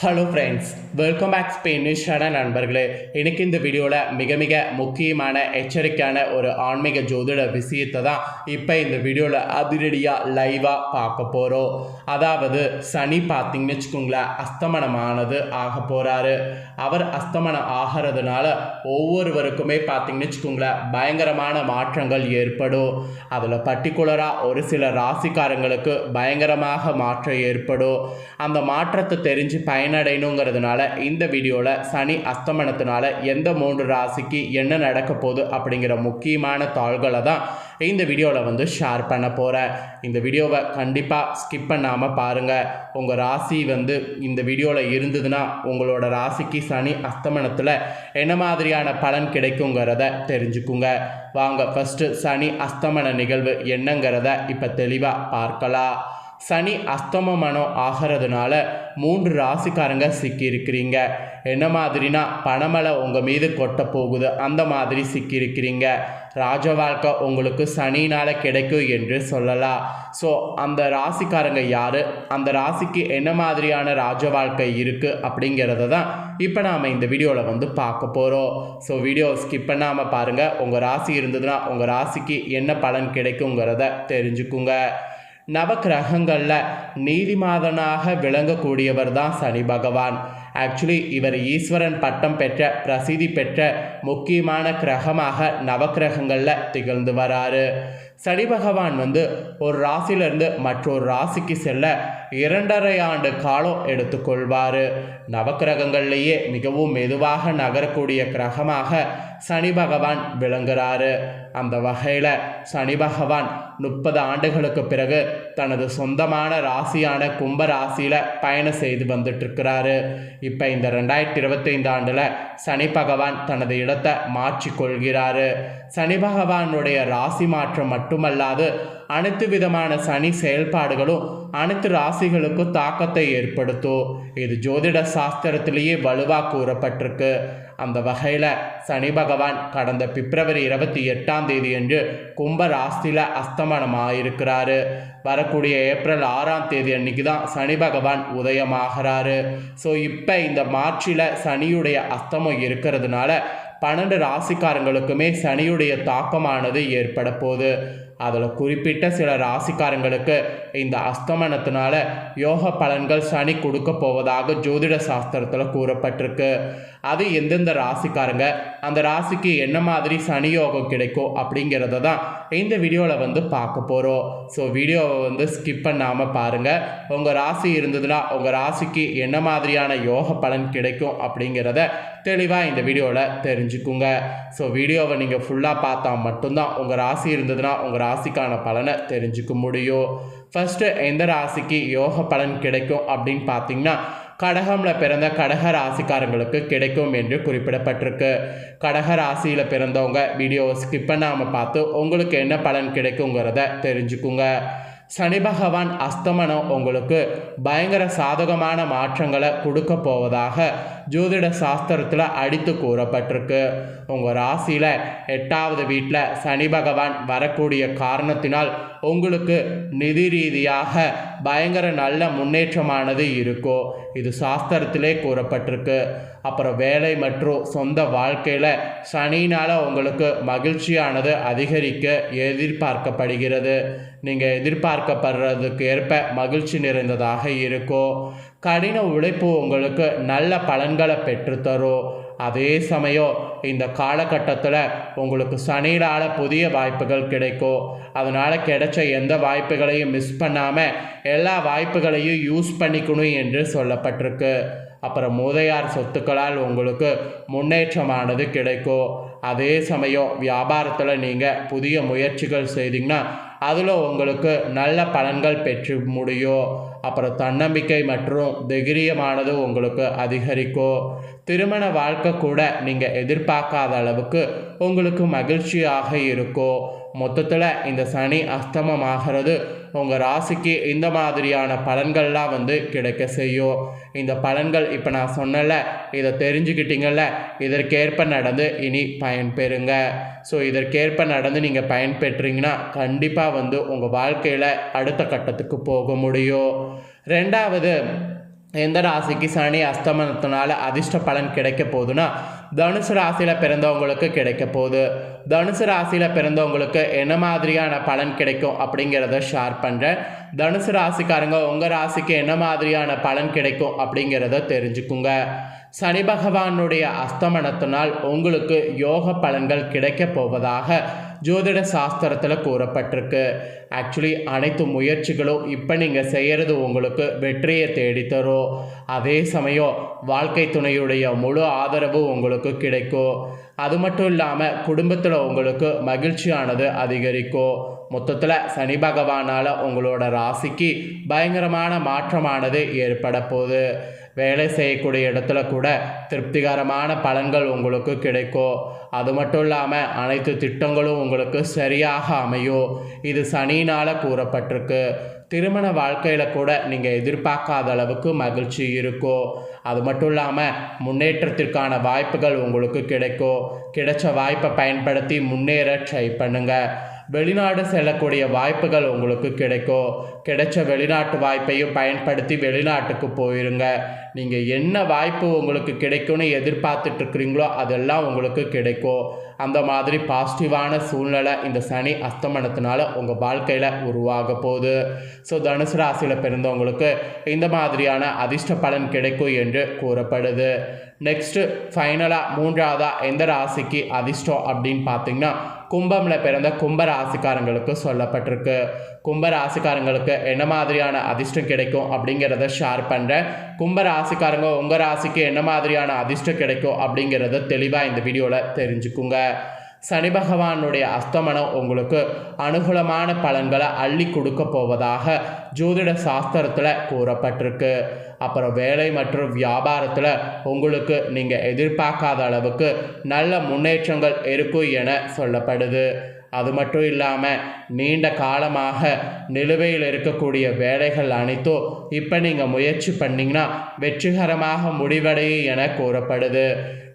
Hello friends welcome back ஸ்பெயினிஷான நண்பர்களே. எனக்கு இந்த வீடியோவில் மிக மிக முக்கியமான எச்சரிக்கையான ஒரு ஆன்மீக ஜோதிட விஷயத்தை தான் இப்போ இந்த வீடியோவில் அதிரடியாக லைவாக பார்க்க போகிறோம் அதாவது சனி பார்த்திங்கன்னு வச்சுக்கோங்களேன் அஸ்தமனமானது ஆக போகிறாரு அவர் அஸ்தமனம் ஆகிறதுனால ஒவ்வொருவருக்குமே பார்த்திங்கன்னு வச்சுக்கோங்களேன் பயங்கரமான மாற்றங்கள் ஏற்படும். அதில் பர்டிகுலராக ஒரு சில ராசிக்காரங்களுக்கு பயங்கரமாக மாற்றம் ஏற்படும். அந்த மாற்றத்தை தெரிஞ்சு பயன் பயனடையணுங்கிறதுனால இந்த வீடியோவில் சனி அஸ்தமனத்தினால எந்த மூன்று ராசிக்கு என்ன நடக்க போகுது அப்படிங்கிற முக்கியமான தாள்களை தான் இந்த வீடியோவில் வந்து ஷேர் பண்ண போகிறேன் இந்த வீடியோவை கண்டிப்பாக ஸ்கிப் பண்ணாமல் பாருங்கள் உங்கள் ராசி வந்து இந்த வீடியோவில் இருந்ததுன்னா உங்களோட ராசிக்கு சனி அஸ்தமனத்தில் என்ன மாதிரியான பலன் கிடைக்குங்கிறத தெரிஞ்சுக்குங்க. வாங்க ஃபஸ்ட்டு சனி அஸ்தமன நிகழ்வு என்னங்கிறத இப்போ தெளிவாக பார்க்கலாம். சனி அஸ்தமனம் ஆகிறதுனால மூன்று ராசிக்காரங்க சிக்கியிருக்கிறீங்க. என்ன மாதிரினா பணமலை உங்கள் மீது கொட்ட போகுது. அந்த மாதிரி சிக்கியிருக்கிறீங்க. ராஜ வாழ்க்கை உங்களுக்கு சனினால் கிடைக்கும் என்று சொல்லலாம். ஸோ அந்த ராசிக்காரங்க யார்? அந்த ராசிக்கு என்ன மாதிரியான ராஜ வாழ்க்கை இருக்குது அப்படிங்கிறத தான் இப்போ நாம் இந்த வீடியோவில் வந்து பார்க்க போகிறோம் ஸோ வீடியோ ஸ்கிப் பண்ணாமல் பாருங்கள் உங்கள் ராசி இருந்ததுன்னா உங்கள் ராசிக்கு என்ன பலன் கிடைக்குங்கிறத தெரிஞ்சுக்குங்க. நவக்கிரகங்களில் நீதிமாதனாக விளங்கக்கூடியவர் தான் சனி பகவான். ஆக்சுவலி இவர் ஈஸ்வரன் பட்டம் பெற்ற பிரசித்தி பெற்ற முக்கியமான கிரகமாக நவக்கிரகங்களில் திகழ்ந்து வராரு. சனி பகவான் வந்து ஒரு ராசியிலிருந்து மற்றொரு ராசிக்கு செல்ல இரண்டரை ஆண்டு காலம் எடுத்துக்கொள்வார். நவக்கிரகங்கள்லேயே மிகவும் மெதுவாக நகரக்கூடிய கிரகமாக சனி பகவான் விளங்குறாரு. அந்த வகையில் சனி பகவான் முப்பது ஆண்டுகளுக்கு பிறகு தனது சொந்தமான ராசியான கும்ப ராசியில் பயணம் செய்து வந்துட்டுருக்கிறாரு. இப்போ இந்த ரெண்டாயிரத்தி இருபத்தைந்து ஆண்டில் சனி பகவான் தனது இடத்தை மாற்றிக்கொள்கிறாரு சனி பகவானுடைய ராசி மாற்றம் மட்டுமல்லாது அனைத்து விதமான சனி செயல்பாடுகளும் அனைத்து ராசிகளுக்கும் தாக்கத்தை ஏற்படுத்தும். இது ஜோதிட சாஸ்திரத்திலேயே வலுவாக கூறப்பட்டிருக்கு. அந்த வகையில் சனி பகவான் கடந்த பிப்ரவரி இருபத்தி எட்டாம் தேதி அன்று கும்ப ராசியில் அஸ்தமனமாயிருக்கிறாரு. வரக்கூடிய ஏப்ரல் ஆறாம் தேதி அன்னைக்கு தான் சனி பகவான் உதயமாகிறாரு. ஸோ இப்போ இந்த மார்ச்சில் சனியுடைய அஸ்தமம் இருக்கிறதுனால பன்னெண்டு ராசிக்காரங்களுக்குமே சனியுடைய தாக்கமானது ஏற்பட போகுது அதில் குறிப்பிட்ட சில ராசிக்காரங்களுக்கு இந்த அஸ்தமனத்தினால யோக பலன்கள் சனி கொடுக்க போவதாக ஜோதிட சாஸ்திரத்தில் கூறப்பட்டிருக்கு. அது எந்தெந்த ராசிக்காரங்க அந்த ராசிக்கு என்ன மாதிரி சனி யோகம் கிடைக்கும் அப்படிங்கிறத தான் இந்த வீடியோவில் வந்து பார்க்க போகிறோம் ஸோ வீடியோவை வந்து ஸ்கிப் பண்ணாமல் பாருங்கள் உங்கள் ராசி இருந்ததுன்னா உங்கள் ராசிக்கு என்ன மாதிரியான யோக பலன் கிடைக்கும் அப்படிங்கிறத தெளிவாக இந்த வீடியோவில் தெரிஞ்சுக்குங்க. ஸோ வீடியோவை நீங்கள் ஃபுல்லாக பார்த்தா மட்டும்தான் உங்கள் ராசி இருந்ததுன்னா உங்கள் ராசிக்கான பலனை தெரிஞ்சுக்க முடியும். ஃபஸ்ட்டு எந்த ராசிக்கு யோக பலன் கிடைக்கும் அப்படின்னு பார்த்தீங்கன்னா கடகமில் பிறந்த கடக ராசிக்காரங்களுக்கு கிடைக்கும் என்று குறிப்பிடப்பட்டிருக்கு. கடக ராசியில் பிறந்தவங்க வீடியோவை ஸ்கிப் பண்ணாமல் பார்த்து உங்களுக்கு என்ன பலன் கிடைக்குங்கிறத தெரிஞ்சுக்குங்க. சனி பகவான் அஸ்தமனம் உங்களுக்கு பயங்கர சாதகமான மாற்றங்களை கொடுக்க போவதாக ஜோதிட சாஸ்திரத்தில் அடித்து கூறப்பட்டிருக்கு. உங்கள் ராசியில் எட்டாவது வீட்டில் சனி பகவான் வரக்கூடிய காரணத்தினால் உங்களுக்கு நிதி ரீதியாக பயங்கர நல்ல முன்னேற்றமானது இருக்கும் இது சாஸ்திரத்திலே கூறப்பட்டிருக்கு. அப்புறம் வேலை மற்றும் சொந்த வாழ்க்கையில் சனினால் உங்களுக்கு மகிழ்ச்சியானது அதிகரிக்க எதிர்பார்க்கப்படுகிறது. நீங்கள் எதிர்பார்க்கப்படுறதுக்கு ஏற்ப மகிழ்ச்சி நிறைந்ததாக இருக்கும் கடின உழைப்பு உங்களுக்கு நல்ல பலன்களை பெற்றுத்தரும். அதே சமயம் இந்த காலகட்டத்தில் உங்களுக்கு சனியினால் புதிய வாய்ப்புகள் கிடைக்கும். அதனால் கிடைச்ச எந்த வாய்ப்புகளையும் மிஸ் பண்ணாமல் எல்லா வாய்ப்புகளையும் யூஸ் பண்ணிக்கணும் என்று சொல்லப்பட்டிருக்கு. அப்புறம் மூதையார் சொத்துக்களால் உங்களுக்கு முன்னேற்றமானது கிடைக்கும். அதே சமயம் வியாபாரத்தில் நீங்கள் புதிய முயற்சிகள் செய்தீங்கன்னா அதில் உங்களுக்கு நல்ல பலன்கள் பெற்று முடியும் அப்புறம் தன்னம்பிக்கை மற்றும் தைரியமானது உங்களுக்கு அதிகரிக்கும் திருமண வாழ்க்கை கூட நீங்கள் எதிர்பார்க்காத அளவுக்கு உங்களுக்கு மகிழ்ச்சியாக இருக்கும் மொத்தத்தில் இந்த சனி அஸ்தமமாகிறது உங்கள் ராசிக்கு இந்த மாதிரியான பலன்கள்லாம் வந்து கிடைக்க செய்யும். இந்த பலன்கள் இப்போ நான் சொன்னல இதை தெரிஞ்சுக்கிட்டீங்கல்ல இதற்கேற்ப நடந்து இனி பயன்பெறுங்க. ஸோ இதற்கேற்ப நடந்து நீங்கள் பயன்பெற்றீங்கன்னா கண்டிப்பாக வந்து உங்கள் வாழ்க்கையில் அடுத்த கட்டத்துக்கு போக முடியும். ரெண்டாவது எந்த ராசிக்கு சனி அஸ்தமனத்தினால அதிர்ஷ்ட பலன் கிடைக்க போகுதுன்னா தனுசு ராசியில் பிறந்தவங்களுக்கு கிடைக்க போகுது. தனுசு ராசியில் பிறந்தவங்களுக்கு என்ன மாதிரியான பலன் கிடைக்கும் அப்படிங்கிறத ஷேர் பண்ணுறேன் தனுசு ராசிக்காரங்க உங்கள் ராசிக்கு என்ன மாதிரியான பலன் கிடைக்கும் அப்படிங்கிறத தெரிஞ்சுக்குங்க. சனி பகவானுடைய அஸ்தமனத்தினால் உங்களுக்கு யோக பலன்கள் கிடைக்கப் போவதாக ஜோதிட சாஸ்திரத்தில் கூறப்பட்டிருக்கு. ஆக்சுவலி அனைத்து முயற்சிகளும் இப்போ நீங்கள் செய்கிறது உங்களுக்கு வெற்றியை தேடித்தரும் அதே சமயம் வாழ்க்கை துணையுடைய முழு ஆதரவு உங்களுக்கு கிடைக்கும். அது மட்டும் இல்லாமல் குடும்பத்தில் உங்களுக்கு மகிழ்ச்சியானது அதிகரிக்கும். மொத்தத்தில் சனி பகவானால் உங்களோட ராசிக்கு பயங்கரமான மாற்றமானது ஏற்பட போகுது. வேலை செய்யக்கூடிய இடத்துல கூட திருப்திகரமான பலன்கள் உங்களுக்கு கிடைக்கும். அது மட்டும் இல்லாமல் அனைத்து திட்டங்களும் உங்களுக்கு சரியாக அமையும். இது சனினால் கூறப்பட்டிருக்கு. திருமண வாழ்க்கையில் கூட நீங்கள் எதிர்பார்க்காத அளவுக்கு மகிழ்ச்சி இருக்கும். அது மட்டும் இல்லாமல் முன்னேற்றத்திற்கான வாய்ப்புகள் உங்களுக்கு கிடைக்கும். கிடைச்ச வாய்ப்பை பயன்படுத்தி முன்னேற ட்ரை பண்ணுங்கள் வெளிநாடு செல்லக்கூடிய வாய்ப்புகள் உங்களுக்கு கிடைக்கும். கிடைச்ச வெளிநாட்டு வாய்ப்பையும் பயன்படுத்தி வெளிநாட்டுக்கு போயிருங்க. நீங்கள் என்ன வாய்ப்பு உங்களுக்கு கிடைக்கும்னு எதிர்பார்த்துட்டு இருக்கிறீங்களோ அதெல்லாம் உங்களுக்கு கிடைக்கும். அந்த மாதிரி பாசிட்டிவான சூழ்நிலை இந்த சனி அஸ்தமனத்தினால உங்கள் வாழ்க்கையில் உருவாக போகுது. ஸோ தனுசு ராசியில் பிறந்தவங்களுக்கு இந்த மாதிரியான அதிர்ஷ்ட பலன் கிடைக்கும் என்று கூறப்படுது. நெக்ஸ்ட்டு ஃபைனலாக மூன்றாவதாக எந்த ராசிக்கு அதிர்ஷ்டம் அப்படின்னு பார்த்தீங்கன்னா கும்பமில் பிறந்த கும்ப ராசிக்காரங்களுக்கு சொல்லப்பட்டிருக்கு. கும்ப ராசிக்காரங்களுக்கு என்ன மாதிரியான அதிர்ஷ்டம் கிடைக்கும் அப்படிங்கிறத ஷேர் பண்ணுறேன் கும்ப ராசிக்காரங்க உங்கள் ராசிக்கு என்ன மாதிரியான அதிர்ஷ்டம் கிடைக்கும் அப்படிங்கிறத தெளிவாக இந்த வீடியோவில் தெரிஞ்சுக்குங்க. சனி பகவானுடைய அஸ்தமனம் உங்களுக்கு அனுகூலமான பலன்களை அள்ளி கொடுக்க போவதாக ஜோதிட சாஸ்திரத்தில் கூறப்பட்டிருக்கு. அப்புறம் வேலை மற்றும் வியாபாரத்தில் உங்களுக்கு நீங்கள் எதிர்பார்க்காத அளவுக்கு நல்ல முன்னேற்றங்கள் இருக்கும் என சொல்லப்படுது. அது மட்டும் இல்லாமல் நீண்ட காலமாக நிலுவையில் இருக்கக்கூடிய வேலைகள் அனைத்தும் இப்போ நீங்கள் முயற்சி பண்ணிங்கன்னா வெற்றிகரமாக முடிவடையும் என கூறப்படுது.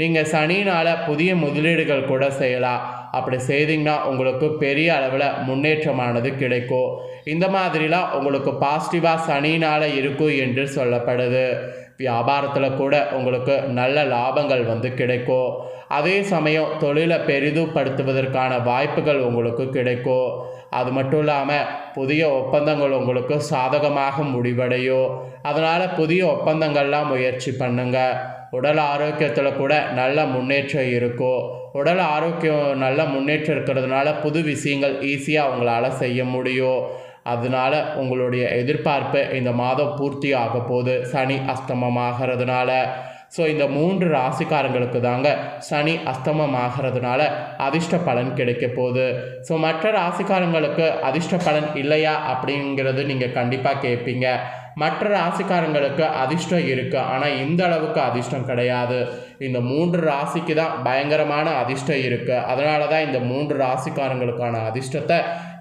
நீங்கள் சனினால் புதிய முதலீடுகள் கூட செய்யலாம். அப்படி செய்தீங்கன்னா உங்களுக்கு பெரிய அளவில் முன்னேற்றமானது கிடைக்கும். இந்த மாதிரிலாம் உங்களுக்கு பாசிட்டிவாக சனினால் இருக்கும் என்று சொல்லப்படுது. வியாபாரத்தில் கூட உங்களுக்கு நல்ல லாபங்கள் வந்து கிடைக்கும். அதே சமயம் தொழிலை பெரிதுபடுத்துவதற்கான வாய்ப்புகள் உங்களுக்கு கிடைக்கும். அது மட்டும் இல்லாமல் புதிய ஒப்பந்தங்கள் உங்களுக்கு சாதகமாக முடிவடையும். அதனால் புதிய ஒப்பந்தங்கள்லாம் முயற்சி பண்ணுங்கள் உடல் ஆரோக்கியத்தில் கூட நல்ல முன்னேற்றம் இருக்கும். உடல் ஆரோக்கியம் நல்ல முன்னேற்றம் இருக்கிறதுனால புது விஷயங்கள் ஈஸியாக அவங்களால செய்ய முடியும். அதனால உங்களுடைய எதிர்பார்ப்பு இந்த மாதம் பூர்த்தி ஆக போகுது. சனி அஸ்தமமாகிறதுனால ஸோ இந்த மூன்று ராசிக்காரங்களுக்கு தாங்க சனி அஸ்தமமாகிறதுனால அதிர்ஷ்ட பலன் கிடைக்க போகுது. ஸோ மற்ற ராசிக்காரங்களுக்கு அதிர்ஷ்ட பலன் இல்லையா அப்படிங்கிறது நீங்கள் கண்டிப்பாக கேட்பீங்க மற்ற ராசிக்காரங்களுக்கு அதிர்ஷ்டம் இருக்குது ஆனால் இந்த அளவுக்கு அதிர்ஷ்டம் கிடையாது. இந்த மூன்று ராசிக்கு தான் பயங்கரமான அதிர்ஷ்டம் இருக்குது அதனால தான் இந்த மூன்று ராசிக்காரங்களுக்கான அதிர்ஷ்டத்தை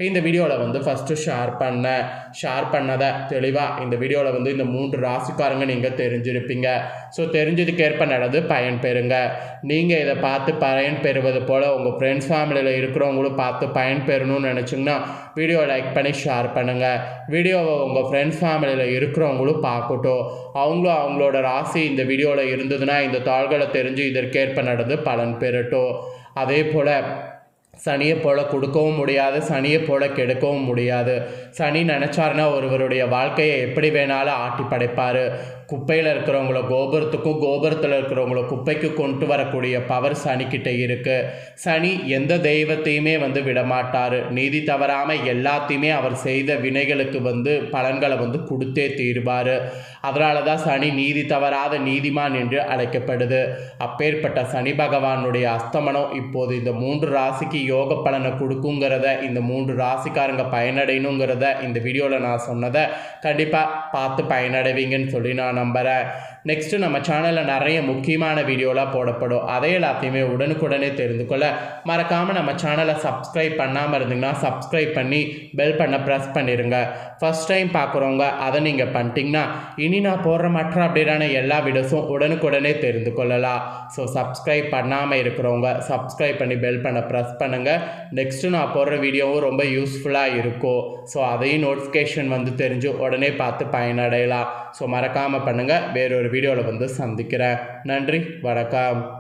இந்த வீடியோவில் வந்து ஃபஸ்ட்டு ஷேர் பண்ணேன். ஷேர் பண்ணதை தெளிவாக இந்த வீடியோவில் வந்து இந்த மூன்று ராசிக்காரங்க நீங்கள் தெரிஞ்சிருப்பீங்க. ஸோ தெரிஞ்சதுக்கேற்ப நடந்து பயன் பெறுங்க. நீங்கள் இதை பார்த்து பயன் பெறுவது போல் உங்கள் ஃப்ரெண்ட்ஸ் ஃபேமிலியில் இருக்கிறவங்களும் பார்த்து பயன் பெறணும்னு நினச்சிங்கன்னா வீடியோ லைக் பண்ணி ஷேர் பண்ணுங்கள் வீடியோவை உங்கள் ஃப்ரெண்ட்ஸ் ஃபேமிலியில் இருக்கிறவங்களும் பார்க்கட்டும். அவங்களும் அவங்களோட ராசி இந்த வீடியோவில் இருந்ததுன்னா இந்த தாள்களை தெரிஞ்சு இதற்கேற்ப நடந்து பலன் பெறட்டும். அதே போல் சனியை போல் கொடுக்கவும் முடியாது சனியை போல் கெடுக்கவும் முடியாது. சனி நினச்சாருன்னா ஒருவருடைய வாழ்க்கையை எப்படி வேணாலும் ஆட்டி படைப்பார் குப்பையில் இருக்கிறவங்கள கோபுரத்துக்கும் கோபுரத்தில் இருக்கிறவங்கள குப்பைக்கு கொண்டு வரக்கூடிய பவர் சனிக்கிட்ட இருக்குது சனி எந்த தெய்வத்தையுமே வந்து விடமாட்டார். நீதி தவறாமல் எல்லாத்தையுமே அவர் செய்த வினைகளுக்கு வந்து பலன்களை வந்து கொடுத்தே தீர்வார். அதனால தான் சனி நீதி தவறாத நீதிமான் என்று அழைக்கப்படுது. அப்பேற்பட்ட சனி பகவானுடைய அஸ்தமனம் இப்போது இந்த மூன்று ராசிக்கு யோக பலனை கொடுக்குங்கிறத இந்த மூன்று ராசிக்காரங்க பயனடையணுங்கிறத இந்த வீடியோவில் நான் சொன்னதை கண்டிப்பாக பார்த்து பயனடைவீங்கன்னு சொல்லி நான் நம்புகிறேன் நெக்ஸ்ட்டு நம்ம சேனலில் நிறைய முக்கியமான வீடியோலாம் போடப்படும். அதை எல்லாத்தையுமே உடனுக்குடனே தெரிந்து கொள்ள. மறக்காமல் நம்ம சேனலை சப்ஸ்கிரைப் பண்ணாமல் இருந்தீங்கன்னா சப்ஸ்கிரைப் பண்ணி பெல் பண்ண ப்ரெஸ் பண்ணிடுங்க ஃபஸ்ட் டைம் பார்க்குறவங்க அதை நீங்கள் பண்ணிட்டீங்கன்னா இனி நான் போடுற மற்ற அப்படியான எல்லா வீடியோஸும் உடனுக்குடனே தெரிந்து கொள்ளலாம். ஸோ சப்ஸ்கிரைப் பண்ணாமல் இருக்கிறவங்க சப்ஸ்கிரைப் பண்ணி பெல் பண்ண ப்ரெஸ் பண்ணுங்கள் நெக்ஸ்ட்டு நான் போடுற வீடியோவும் ரொம்ப யூஸ்ஃபுல்லாக இருக்கும். ஸோ அதையும் நோட்டிஃபிகேஷன் வந்து தெரிஞ்சு உடனே பார்த்து பயனடையலாம். ஸோ மறக்காமல் பண்ணுங்கள் வேறொரு வீடியோவில் வந்து சந்திக்கிறேன். நன்றி வணக்கம்.